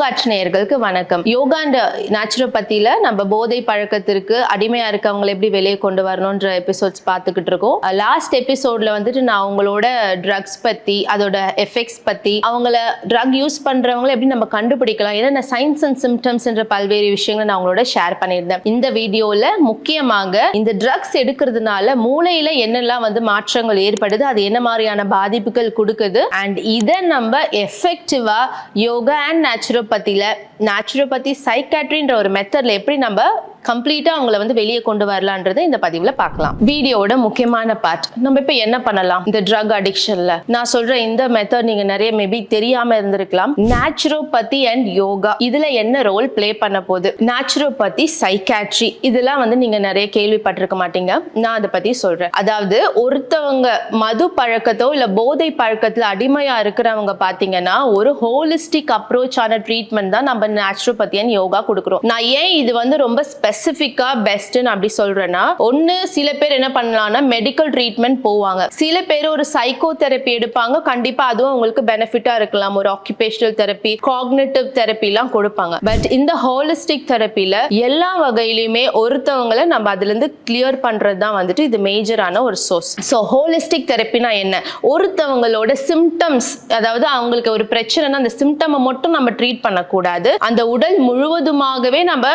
பூங்காற்று நேயர்களுக்கு வணக்கம். யோகா அண்ட் நேச்சுரோபதியில நம்ம போதை பழக்கத்திற்கு அடிமையா இருக்கவங்களை எப்படி வெளியே கொண்டு வரணும்ன்ற எபிசோட்ஸ் பார்த்துக்கிட்டு இருக்கோம். லாஸ்ட் எபிசோட்ல வந்துட்டு நான் அவங்களோட ட்ரக்ஸ் பத்தி அதோட எஃபெக்ட்ஸ் பத்தி அவங்கள ட்ரக் யூஸ் பண்றவங்களை எப்படி நம்ம கண்டுபிடிக்கலாம் என்னென்ன சயின்ஸ் அண்ட் சிம்டம்ஸ் என்ற பல்வேறு விஷயங்களை நான் அவங்களோட ஷேர் பண்ணியிருந்தேன். இந்த வீடியோல முக்கியமாக இந்த ட்ரக்ஸ் எடுக்கிறதுனால மூளையில என்னெல்லாம் வந்து மாற்றங்கள் ஏற்படுது அது என்ன மாதிரியான பாதிப்புகள் கொடுக்குது அண்ட் இதை நம்ம எஃபெக்டிவா யோகா அண்ட் நேச்சுரோபதியில நேச்சுரோபதி சைக்காட்ரின்ற ஒரு மெத்தட்ல எப்படி நம்ம கம்ப்ளீட்டா அவங்கள வந்து வெளியே கொண்டு வரலான்றதை இந்த பதிவுல பார்க்கலாம். வீடியோவோட முக்கியமான பார்ட் நம்ம இப்போ என்ன பண்ணலாம்? இந்த ட்ரக் அடிக்ஷன்ல நான் சொல்ற இந்த மெத்தட் நீங்க நிறைய மேபி தெரியாம இருந்திருக்கலாம். நேச்சுரோபதி அண்ட் யோகா இதுல என்ன ரோல் ப்ளே பண்ண போகுது? நேச்சுரோபதி சைக்காட்ரி இதெல்லாம் வந்து நீங்க நிறைய கேள்விப்பட்டிருக்க மாட்டீங்க. நான் அதை பத்தி சொல்றேன். அதாவது ஒருத்தவங்க மது பழக்கத்தோ இல்ல போதை பழக்கத்துல அடிமையா இருக்கிறவங்க பாத்தீங்கன்னா ஒரு ஹோலிஸ்டிக் அப்ரோச்சான ட்ரீட்மெண்ட் தான் நம்ம நேச்சுரோபதி அண்ட் யோகா கொடுக்குறோம். நான் ஏன் இது வந்து ரொம்ப ஸ்பெசிஃபிக்காக பெஸ்ட்னு அப்படி சொல்றேன்னா ஒன்று சில பேர் என்ன பண்ணலாம்னா மெடிக்கல் ட்ரீட்மெண்ட் போவாங்க. சில பேர் ஒரு சைக்கோ தெரப்பி எடுப்பாங்க. கண்டிப்பா அதுவும் அவங்களுக்கு பெனிஃபிட்டா இருக்கலாம். ஒரு ஆக்குபேஷனல் தெரப்பி காக்னேட்டிவ் தெரப்பி எல்லாம் கொடுப்பாங்க. பட் இந்த ஹோலிஸ்டிக் தெரப்பில எல்லா வகையிலுமே ஒருத்தவங்களை நம்ம அதுல இருந்து கிளியர் பண்றது தான் வந்துட்டு இது மேஜரான ஒரு சோர்ஸ் ஸோ ஹோலிஸ்டிக் தெரப்பினா என்ன? ஒருத்தவங்களோட சிம்டம்ஸ் அதாவது அவங்களுக்கு ஒரு பிரச்சனைனா அந்த சிம்டமை மட்டும் நம்ம ட்ரீட் பண்ணக்கூடாது. அந்த உடல் முழுவதுமாகவே நம்ம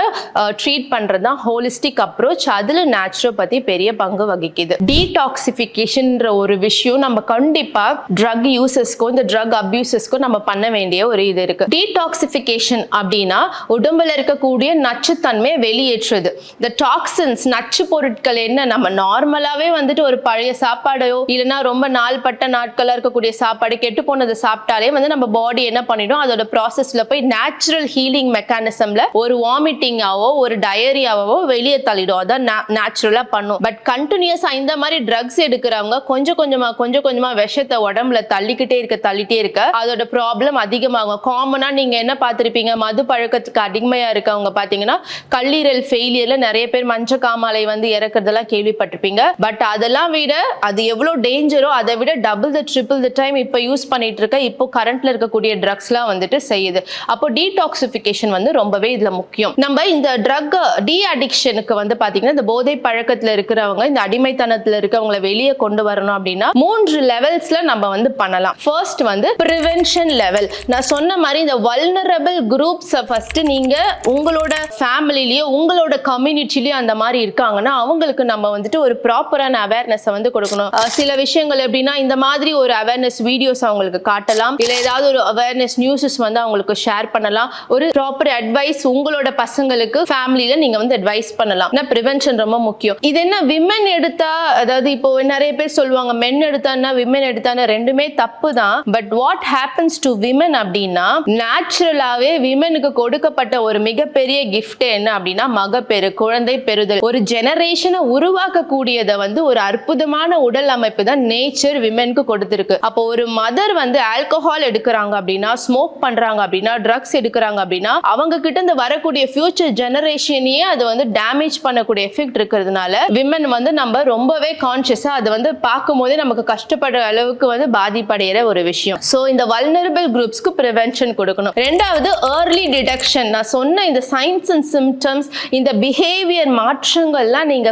ட்ரீட் பண்றது தான் ஹோலிஸ்டிக் அப்ரோச் அதுல நேச்சுரோபதி பெரிய பங்கு வகிக்குது. டீடாக்சிஃபிகேஷன்ற ஒரு விஷயம் நம்ம கண்டிப்பா ட்ரக் யூசஸ்க்கும் இந்த ட்ரக் அபியூசஸ்க்கும் நம்ம பண்ண வேண்டிய ஒரு இது இருக்கு. டீடாக்சிஃபிகேஷன் அப்படின்னா உடம்புல இருக்கக்கூடிய நச்சுத்தன்மையை வெளியேற்றுறது இந்த டாக்ஸின்ஸ் நச்சு பொருட்கள் என்ன? நம்ம நார்மலாவே வந்துட்டு ஒரு பழைய சாப்பாடையோ இல்லைன்னா ரொம்ப நாள்பட்ட நாட்களாக இருக்கக்கூடிய சாப்பாடு கெட்டு போனதை சாப்பிட்டாலே வந்து நம்ம பாடி என்ன பண்ணிடும்? அதோட ப்ராசஸில் போய் நேச்சுரல் ஹீலிங் மெக்கானிசம்ல ஒரு வாமிட்டிங்காவோ ஒரு டயரியாவோ வெளியே தள்ளிடும். அதான் நேச்சுரலா பண்ணும். பட் கண்டினியூஸா இந்த மாதிரி ட்ரக்ஸ் எடுக்கிறவங்க கொஞ்சம் கொஞ்சமா கொஞ்சம் கொஞ்சமா விஷத்தை உடம்புல தள்ளிக்கிட்டே இருக்க தள்ளிட்டே இருக்க அதோட ப்ராப்ளம் அதிகமாகும். காமனா நீங்க என்ன பார்த்திருப்பீங்க? மது பழக்கத்துக்கு அடிமையா இருக்கவங்க பாத்தீங்கன்னா கல்லீரல் ஃபெயிலியர்ல நிறைய பேர் மஞ்ச காமாலை வந்து இறக்குறதெல்லாம் கேள்விப்பட்டிருப்பீங்க. பட் அதெல்லாம் விட அது எவ்வளவு டேஞ்சரோ அதை விட double the triple the time இப்போ யூஸ் பண்ணிட்டு இருக்க இப்போ கரண்ட்ல இருக்கக்கூடிய ட்ரக்ஸ்லாம் வந்துட்டு செய்யுது. அப்போ டீடாக்ஸ் டீடாக்சிஃபிகேஷன் வந்து ரொம்பவே இதுல முக்கியம். நம்ம இந்த ட்ரக் டி அடிக்ஷனுக்கு வந்து பாத்தீங்கன்னா இந்த போதை பழக்கத்துல இருக்கிறவங்க இந்த அடிமைத்தனத்துல இருக்கவங்களை வெளியே கொண்டு வரணும் அப்படின்னா மூன்று லெவல்ஸ்ல நம்ம வந்து பண்ணலாம். ஃபர்ஸ்ட் வந்து ப்ரிவென்ஷன் லெவல் நான் சொன்ன மாதிரி இந்த வல்னரபிள் குரூப்ஸ் ஃபர்ஸ்ட் நீங்க உங்களோட ஃபேமிலிலயோ உங்களோட கம்யூனிட்டிலயோ அந்த மாதிரி இருக்காங்கன்னா அவங்களுக்கு நம்ம வந்துட்டு ஒரு ப்ராப்பரான அவேர்னஸ் வந்து கொடுக்கணும். சில விஷயங்கள் எப்படின்னா இந்த மாதிரி ஒரு அவேர்னஸ் வீடியோஸ் அவங்களுக்கு காட்டலாம். இல்ல ஏதாவது ஒரு அவேர்னஸ் நியூஸஸ் வந்து அவங்களுக்கு ஷேர் பண்ணலாம். ஒரு ப்ராப்பர் அட்வைஸ் உங்களோட பசங்களுக்கு ஃபேமிலியில நீங்க வந்து அட்வைஸ் பண்ணலாம். ஏன்னா ப்ரிவென்ஷன் ரொம்ப முக்கியம். இது என்ன விமன் எடுத்தா அதாவது இப்போ நிறைய பேர் சொல்லுவாங்க மென் எடுத்தான்னா விமன் எடுத்தான்னா ரெண்டுமே தப்பு தான் but what happens to women அப்படின்னா நேச்சுரலாவே விமனுக்கு கொடுக்கப்பட்ட ஒரு மிகப்பெரிய கிஃப்ட் என்ன அப்படின்னா மகப்பேறு குழந்தை பெறுதல். ஒரு ஜெனரேஷனை உருவாக்கக்கூடியதை வந்து ஒரு அற்புதமான உடல் அமைப்பு தான் நேச்சர் விமனுக்கு கொடுத்துருக்கு. அப்போ ஒரு மதர் வந்து ஆல்கஹால் எடுக்கிறாங்க அப்படின்னா ஸ்மோக் பண்றாங்க அப்படின்னா ட்ரக்ஸ் எடுக்கிறாங்க அப்படின்னா அவங்க கிட்ட இருந்து வரக்கூடிய ஃபியூச்சர் ஜெனரேஷனையே அது வந்து டேமேஜ் பண்ணக்கூடிய எஃபெக்ட் இருக்கிறதுனால விமன் வந்து நம்ம ரொம்பவே கான்சியஸா அது வந்து பார்க்கும் போதே நமக்கு கஷ்டப்படுற அளவுக்கு வந்து பாதிப்படைகிற ஒரு விஷயம். ஸோ இந்த வல்னரபிள் குரூப்ஸ்க்கு ப்ரிவென்ஷன் கொடுக்கணும். ரெண்டாவது ஏர்லி டிடெக்ஷன் நான் சொன்ன இந்த சயின்ஸ் அண்ட் சிம்டம்ஸ் இந்த பிஹேவியர் மாற்றங்கள்லாம் நீங்க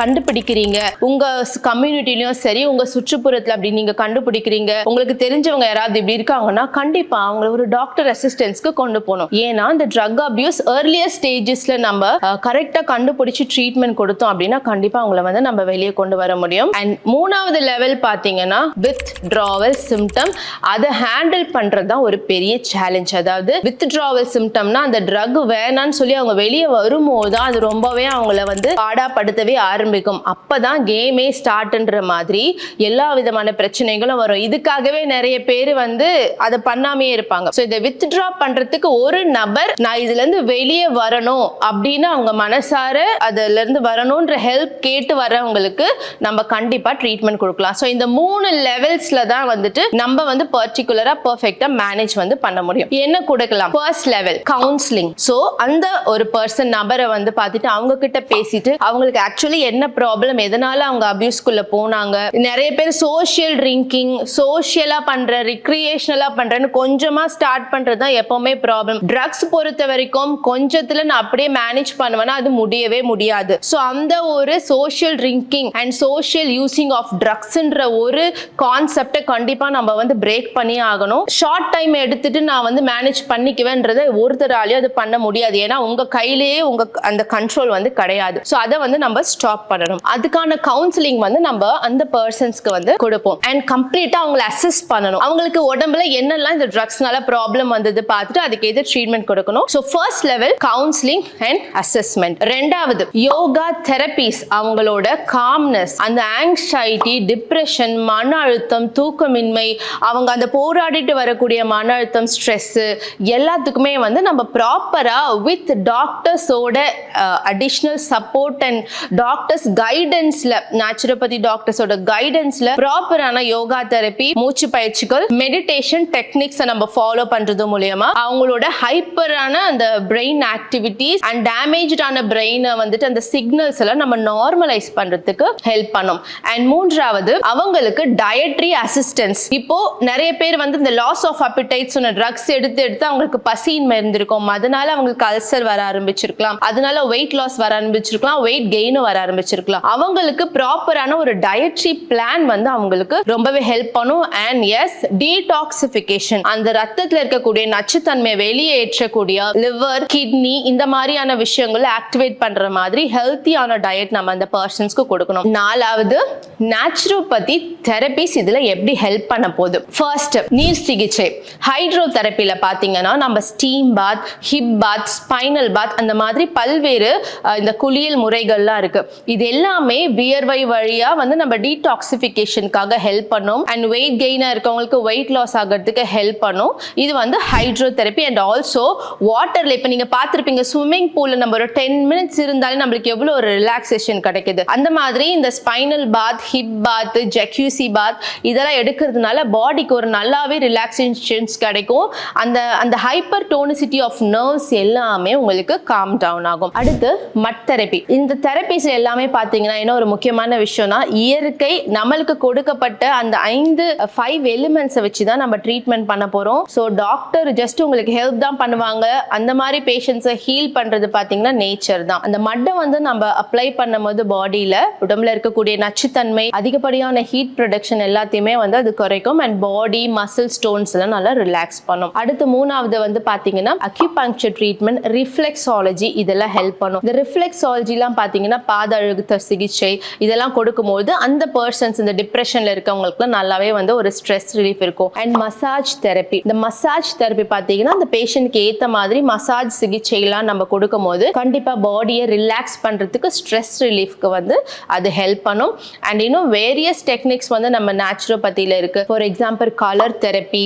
கண்டுபிடிக்கிறீங்க. உங்க கம்யூனிட்டிலையும் சரி உங்க சுற்றுப்புறத்துல அப்படி நீங்க கண்டுபிடிக்கிறீங்க. உங்களுக்கு தெரிஞ்சவங்க யாராவது இப்படி இருக்காங்கன்னா கண்டிப்பா அவங்கள ஒரு டாக்டர் அசிஸ்டன்ஸ்க்கு கொண்டு போகணும். ஏன்னா இந்த ட்ரக் அபியூஸ் ஏர்லியர் ஸ்டேஜஸ்ல நம்ம கரெக்டா கண்டுபிடிச்சு ட்ரீட்மெண்ட் கொடுத்தோம் அப்படின்னா கண்டிப்பா அவங்கள வந்து நம்ம வெளியே கொண்டு வர முடியும். அண்ட் மூணாவது லெவல் பாத்தீங்கன்னா வித் ட்ராவல் சிம்டம் அதை ஹேண்டில் பண்றது தான் ஒரு பெரிய சேலஞ்ச் அதாவது வித் ட்ராவல் சிம்டம்னா அந்த ட்ரக் வேணான்னு சொல்லி அவங்க வெளியே வரும்போது தான் அது ரொம்பவே அவங்கள வந்து பாடாப்படுத்தவே ஆரம்பிக்கும். அப்பதான் கேமே ஸ்டார்ட்ன்ற மாதிரி எல்லா விதமான பிரச்சனைகளும் வரும். இதுக்காகவே நிறைய பேர் வந்து அதை பண்ணாமே இருப்பாங்க. ஸோ இதை வித்ட்ரா பண்றதுக்கு ஒரு நபர் நான் இதுல இருந்து வெளியே வரணும் அப்படின்னு அவங்க மனசார அதுல இருந்து வரணுன்ற ஹெல்ப் கேட்டு வரவங்களுக்கு நம்ம கண்டிப்பா ட்ரீட்மெண்ட் கொடுக்கலாம். ஸோ இந்த மூணு லெவல்ஸ்ல தான் வந்துட்டு நம்ம வந்து பர்டிகுலரா பர்ஃபெக்டா மேனேஜ் வந்து பண்ண முடியும். என்ன கொடுக்கலாம்? ஃபர்ஸ்ட் லெவல் கவுன்சிலிங் ஸோ அந்த ஒரு பர்சன் நபரை வந்து பார்த்துட்டு அவங்க கிட்ட பேசிட்டு அவங்களுக்கு ஆக்சுவலி என்ன ப்ராப்ளம் எதனால அவங்க அபியூஸ்குள்ள போனாங்க நிறைய பேர் சோஷியல் ட்ரிங்கிங் சோஷியலா பண்ற ரிக்ரியேஷனலா பண்றேன்னு கொஞ்சமா ஸ்டார்ட் பண்றது தான் எப்பவுமே ப்ராப்ளம் ப்ராப்ளம் ட்ரக்ஸ் பொறுத்த வரைக்கும் கொஞ்சத்துல நான் அப்படியே மேனேஜ் பண்ணுவேன்னா அது முடியவே முடியாது. ஸோ அந்த ஒரு social drinking and social using of ட்ரக்ஸ்ன்ற ஒரு கான்செப்டை கண்டிப்பாக நம்ம வந்து பிரேக் பண்ணி ஆகணும். ஷார்ட் டைம் எடுத்துட்டு நான் வந்து மேனேஜ் பண்ணிக்குவேன்றதை ஒருத்தராலையும் அது பண்ண முடியாது. ஏன்னா உங்க கையிலேயே உங்க அந்த கண்ட்ரோல் வந்து கிடையாது. ஸோ அதை வந்து நம்ம ஸ்டாப் பண்ணணும். அதுக்கான கவுன்சிலிங் வந்து நம்ம அந்த பர்சன்ஸ்க்கு வந்து கொடுப்போம். அண்ட் கம்ப்ளீட்டாக அவங்களை அசஸ் பண்ணணும். அவங்களுக்கு உடம்புல என்னெல்லாம் இந்த ட்ரக்ஸ்னால ப்ராப்ளம் வந்தது பார்த்துட்டு அதுக்கு எது ட்ரீட்மெண்ட் கொடுக்கணும்? So first level counselling and assessment ரெண்டாவது யோகா தெரபிஸ் அவங்களோட காம்னஸ் அந்த ஆங்ஸைட்டி டிப்ரெஷன் மன அழுத்தம் தூக்கமின்மை அவங்க அந்த போராடிட்டு வரக்கூடிய மன அழுத்தம் ஸ்ட்ரெஸ் எல்லாத்துக்குமே வந்து நம்ம ப்ராப்பரா வித் டாக்டர்ஸோட அடிஷ்னல் சப்போர்ட் அண்ட் டாக்டர்ஸ் கைடன்ஸ்ல நேச்சுரோபதி டாக்டர்ஸோட கைடன்ஸ்ல ப்ராப்பரான யோகா தெரப்பி மூச்சு பயிற்சிகள் மெடிடேஷன் டெக்னிக்ஸை நம்ம ஃபாலோ பண்றது மூலயமா அவங்களோட ஹைப்பரான அந்த பிரெயின் ஆக்டிவிட்டிஸ் அண்ட் டேமேஜான பிரெயினை வந்துட்டு அந்த சிக்னல்ஸ் எல்லாம் நம்ம நார்மலைஸ் பண்றதுக்கு ஹெல்ப் பண்ணும். அண்ட் மூன்றாவது அவங்களுக்கு டயட்ரி அசிஸ்டன்ஸ் இப்போ நிறைய பேர் வந்து இந்த லாஸ் ஆஃப் அப்பிடைட் சொன்ன ட்ரக்ஸ் எடுத்து எடுத்து அவங்களுக்கு பசியின்மை இருந்திருக்கும் அதனால அவங்களுக்கு அல்சர் வர ஆரம்பிச்சிருக்கலாம். அதனால வெயிட் லாஸ் வர ஆரம்பிச்சிருக்கலாம். வெயிட் கெயினும் வர ஆரம்பிச்சிருக்கலாம். அவங்களுக்கு ப்ராப்பரான ஒரு டயட்ரி பிளான் வந்து அவங்களுக்கு ரொம்பவே ஹெல்ப் பண்ணும். அண்ட் எஸ் டீடாக்சிபிகேஷன் அந்த ரத்தத்தில் இருக்கக்கூடிய நச்சுத்தன்மையை வெளியேற்றக்கூடிய லிவர் கிட்னி இந்த மாதிரியான விஷயங்களை ஆக்டிவேட் பண்ற மாதிரி ஹெல்த்தியான டயட் நம்ம அந்த பர்சன்ஸ்க்கு கொடுக்கணும். நாலாவது நேச்சுரோபதி தெரபிஸ் இதுல எப்படி ஹெல்ப் பண்ண போகுது? ஃபர்ஸ்ட் நீர் சிகிச்சை. ஹைட்ரோ தெரப்பியில பாத்தீங்கன்னா நம்ம steam bath hip bath spinal bath அந்த மாதிரி பல்வேறு இந்த குளியல் முறைகள்லாம் இருக்கு. இது எல்லாமே வியர்வை வழியா வந்து நம்ம டீடாக்சிஃபிகேஷனுக்காக ஹெல்ப் பண்ணும். அண்ட் வெயிட் கெயினா இருக்கவங்களுக்கு வெயிட் லாஸ் ஆகிறதுக்கு ஹெல்ப் பண்ணும். இது வந்து ஹைட்ரோ தெரப்பி அண்ட் ஆல்சோ வாட்டர்ல இப்போ நீங்க பார்த்திருப்பீங்க ஸ்விம்மிங் பூல்ல நம்ம ஒரு டென் மினிட்ஸ் இருந்தாலே நம்மளுக்கு எவ்வளோ ஒரு ரிலாக்ஸேஷன் கிடைக்குது. அந்த மாதிரி இந்த ஸ்பைனல் பாத் ஹிப் பாத் ஜக்யூசி பாத் இதெல்லாம் எடுக்கிறதுனால பாடிக்கு ஒரு நல்லாவே ரிலாக்ஸேஷன்ஸ் கிடைக்கும். அந்த அந்த ஹைப்பர் டோனிசிட்டி ஆஃப் நர்வ்ஸ் எல்லாமே உங்களுக்கு காம் டவுன் ஆகும். அடுத்து மட் தெரப்பி இந்த தெரப்பிஸ் எல்லாமே பார்த்தீங்கன்னா என்ன ஒரு முக்கியமான விஷயம்னா இயற்கை நம்மளுக்கு கொடுக்கப்பட்ட அந்த ஐந்து ஃபைவ் எலிமெண்ட்ஸை வச்சு தான் நம்ம ட்ரீட்மெண்ட் பண்ண போகிறோம் ஸோ டாக்டர் ஜஸ்ட் உங்களுக்கு ஹெல்ப் தான் பண்ணுவாங்க. அந்த மாதிரி பேஷண்ட்ஸை ஹீல் பண்ணுறது பார்த்தீங்கன்னா நேச்சர் தான். அந்த மட்டை வந்து நம்ம அப்ளை பண்ணும்போது பாடியில் உடம்புல இருக்கக்கூடிய நச்சுத்தன்மை அதிகப்படியான ஹீட் ப்ரொடக்ஷன் எல்லாத்தையுமே வந்து அது குறைக்கும். அண்ட் பாடி மசில் ஸ்டோன்ஸ் எல்லாம் நல்லா ரிலாக்ஸ் பண்ணும். அடுத்து மூணாவது வந்து பார்த்தீங்கன்னா அக்யூபங்க்சர் ட்ரீட்மெண்ட் ரிஃப்ளெக்ஸாலஜி இதெல்லாம் ஹெல்ப் பண்ணும். இந்த ரிஃப்ளெக்ஸாலஜிலாம் பார்த்தீங்கன்னா பாத அழுத்த சிகிச்சை இதெல்லாம் கொடுக்கும்போது அந்த பர்சன்ஸ் இந்த டிப்ரெஷனில் இருக்கவங்களுக்குலாம் நல்லாவே வந்து ஒரு ஸ்ட்ரெஸ் ரிலீஃப் இருக்கும். அண்ட் மசாஜ் தெரப்பி இந்த மசாஜ் தெரப்பி பார்த்தீங்கன்னா அந்த பேஷண்ட்க்கு ஏற்ற மாதிரி மசாஜ் சிகிச்சைலாம் நம்ம கொடுக்கும்போது கண்டிப்பாக பாடியை ரிலாக்ஸ் பண்ணுறதுக்கு ஸ்ட்ரெஸ் ரிலீஃப்க்கு வந்து அது ஹெல்ப் பண்ணும். அண்ட் இன்னும் வேரியஸ் டெக்னிக்ஸ் வந்து நம்ம நேச்சுரோபதியில் இருக்கு. For example colour therapy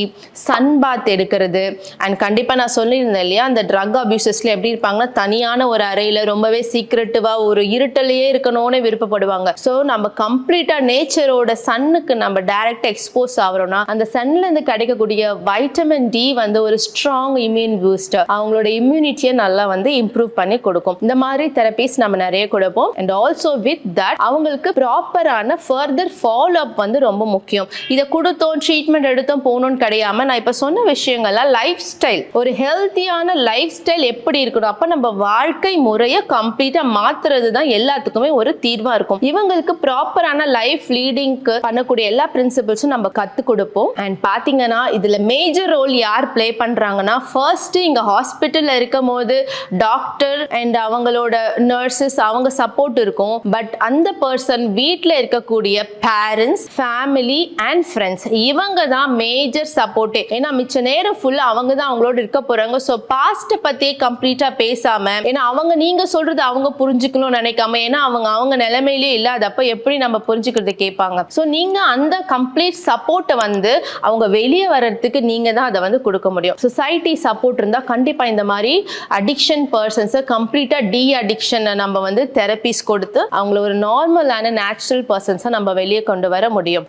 sun bath எடுக்கிறது. அண்ட் கண்டிப்பாக நான் சொல்லியிருந்தேன் இல்லையா அந்த ட்ரக் அபியூசஸ்ல எப்படி இருப்பாங்கன்னா தனியான ஒரு அறையில் ரொம்பவே சீக்ரெட்டிவாக ஒரு இருட்டலையே இருக்கணும்னு விருப்பப்படுவாங்க. ஸோ நம்ம கம்ப்ளீட்டாக நேச்சரோட சன்னுக்கு நம்ம டைரக்டாக எக்ஸ்போஸ் ஆகிறோம்னா அந்த சன்ல இருந்து கிடைக்கக்கூடிய வைட்டமின் டி வந்து ஒரு ஸ்ட்ராங் இம்யூன் பூஸ்டர் அவங்களோட இம்யூனிட்டியை நல்லா வந்து இம்ப்ரூவ் பண்ணி கொடுக்கும். இந்த மாதிரி தெரப்பிஸ் நம்ம நிறைய கொடுப்போம். அண்ட் ஆல்சோ வித் தட் அவங்களுக்கு ப்ராப்பரான ஃபர்தர் ஃபாலோ அப் வந்து ரொம்ப முக்கியம். இதை கொடுத்தோம் ட்ரீட்மெண்ட் எடுத்தோம் போகணும்னு கிடையாம நான் இப்போ சொன்ன விஷயங்கள்லாம் லைஃப் ஸ்டைல் ஒரு ஹெல்த்தியான லைஃப் ஸ்டைல் எப்படி இருக்கணும்? அப்போ நம்ம வாழ்க்கை முறையை கம்ப்ளீட்டாக மாத்துறது தான் எல்லாத்துக்குமே ஒரு தீர்வாக இருக்கும். இவங்களுக்கு ப்ராப்பரான லைஃப் லீடிங்க்கு பண்ணக்கூடிய எல்லா பிரின்சிபல்ஸும் நம்ம கற்றுக் கொடுப்போம். அண்ட் பார்த்தீங்கன்னா இதில் மேஜர் ரோல் யார் ப்ளே பண்ணுறாங்கன்னா ஃபர்ஸ்ட் இங்கே ஹாஸ்பிட்டலில் இருக்கும் போது டாக்டர் அண்ட் அவங்களோட நர்சஸ் அவங்க சப்போர்ட் இருக்கும். பட் அந்த பர்சன் வீட்டில் இருக்கக்கூடிய பேரண்ட்ஸ் ஃபேமிலி அண்ட் ஃப்ரெண்ட்ஸ் இவங்க தான் மேஜர் சப்போர்ட்டே ஏன்னா மிச்ச நேரம் ஃபுல்லாக அவங்க தான் அவங்களோட இருக்க போகிறாங்க ஸோ பாஸ்ட்டை பற்றியே கம்ப்ளீட்டாக பேசாமல் ஏன்னா அவங்க நீங்கள் சொல்கிறது அவங்க புரிஞ்சுக்கணும்னு நினைக்காம ஏன்னா அவங்க அவங்க நிலைமையிலே இல்லாதப்ப எப்படி நம்ம புரிஞ்சுக்கிறது கேட்பாங்க. ஸோ நீங்கள் அந்த கம்ப்ளீட் சப்போர்ட்டை வந்து அவங்க வெளியே வர்றதுக்கு நீங்கள் தான் அதை வந்து கொடுக்க முடியும். சொசைட்டி சப்போர்ட் இருந்தால் கண்டிப்பாக இந்த மாதிரி அடிக்ஷன் பர்சன்ஸை கம்ப்ளீட்டாக டி அடிக்ஷனை நம்ம வந்து தெரப்பிஸ் கொடுத்து அவங்கள ஒரு நார்மலான நேச்சுரல் பர்சன்ஸை நம்ம வெளியே கொண்டு வர முடியும்.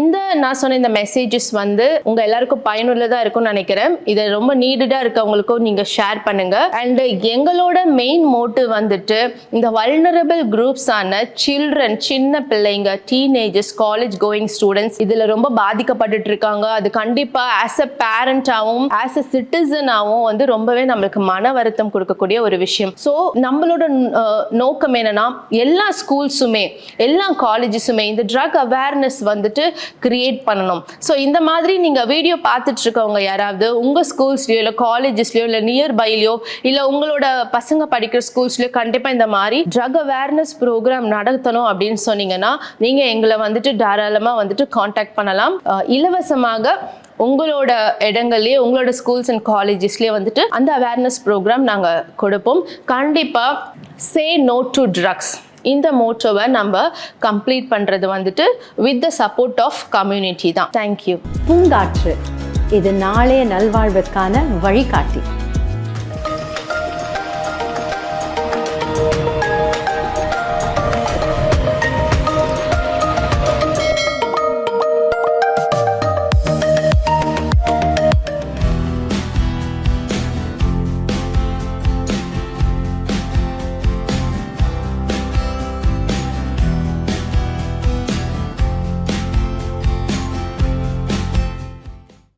இந்த நான் சொன்ன இந்த மெசேஜஸ் வந்து உங்கள் எல்லாருக்கும் பயனுள்ளதாக இருக்கும்னு நினைக்கிறேன். இதை ரொம்ப நீடடாக இருக்கவங்களுக்கும் நீங்கள் ஷேர் பண்ணுங்க. அண்ட் எங்களோட மெயின் மோட்டிவ் வந்துட்டு இந்த வல்னரபிள் குரூப்ஸ் ஆன சில்ட்ரன் சின்ன பிள்ளைங்க டீனேஜர்ஸ் காலேஜ் கோயிங் ஸ்டூடெண்ட்ஸ் இதில் ரொம்ப பாதிக்கப்பட்டுட்டு இருக்காங்க. அது கண்டிப்பாக ஆஸ் அ பேரண்டாகவும் ஆஸ் அ சிட்டிசனாகவும் வந்து ரொம்பவே நம்மளுக்கு மன வருத்தம் கொடுக்கக்கூடிய ஒரு விஷயம். ஸோ நம்மளோட நோக்கம் என்னன்னா எல்லா ஸ்கூல்ஸுமே எல்லா காலேஜஸுமே இந்த ட்ரக் அவேர்னஸ் வந்துட்டு கிரியேட் பண்ணணும். ஸோ இந்த மாதிரி நீங்கள் வீடியோ பார்த்துட்டு இருக்கவங்க யாராவது உங்கள் ஸ்கூல்ஸ்லையோ இல்லை காலேஜஸ்லையோ இல்லை நியர்பைலயோ இல்லை உங்களோட பசங்க படிக்கிற ஸ்கூல்ஸ்லையோ கண்டிப்பாக இந்த மாதிரி ட்ரக் அவேர்னஸ் ப்ரோக்ராம் நடத்தணும் அப்படின்னு சொன்னீங்கன்னா நீங்கள் எங்களை வந்துட்டு தாராளமாக வந்துட்டு காண்டாக்ட் பண்ணலாம். இலவசமாக உங்களோட இடங்கள்லயே உங்களோட ஸ்கூல்ஸ் அண்ட் காலேஜஸ்லயே வந்துட்டு அந்த அவேர்னஸ் ப்ரோக்ராம் நாங்கள் கொடுப்போம். கண்டிப்பாக சே நோ டு ட்ரக்ஸ் இந்த மோட்டோவை நம்ம கம்ப்ளீட் பண்ணுறது வந்துட்டு with the support of community தான். தேங்க்யூ பூங்காற்று இது நாளைய நல்வாழ்வுக்கான வழிகாட்டி.